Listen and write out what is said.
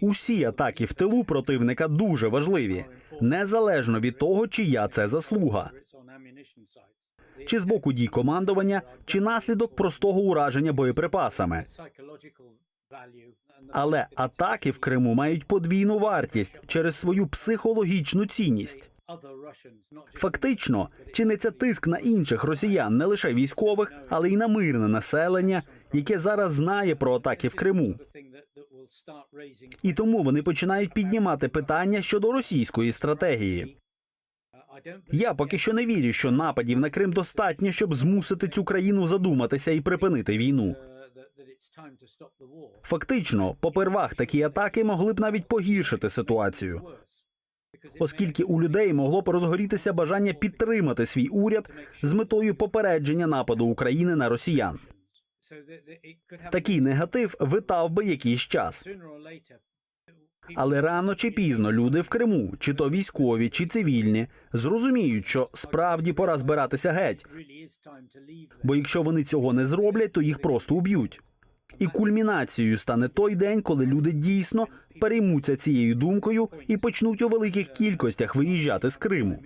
Усі атаки в тилу противника дуже важливі, незалежно від того, чия це заслуга, чи з боку дій командування, чи наслідок простого ураження боєприпасами. Але атаки в Криму мають подвійну вартість через свою психологічну цінність. Фактично, чиниться тиск на інших росіян, не лише військових, але й на мирне населення, яке зараз знає про атаки в Криму. І тому вони починають піднімати питання щодо російської стратегії. Я поки що не вірю, що нападів на Крим достатньо, щоб змусити цю країну задуматися і припинити війну. Фактично, попервах такі атаки могли б навіть погіршити ситуацію, оскільки у людей могло б розгорітися бажання підтримати свій уряд з метою попередження нападу України на росіян. Такий негатив витав би якийсь час. Але рано чи пізно люди в Криму, чи то військові, чи цивільні, зрозуміють, що справді пора збиратися геть. Бо якщо вони цього не зроблять, то їх просто уб'ють. І кульмінацією стане той день, коли люди дійсно переймуться цією думкою і почнуть у великих кількостях виїжджати з Криму.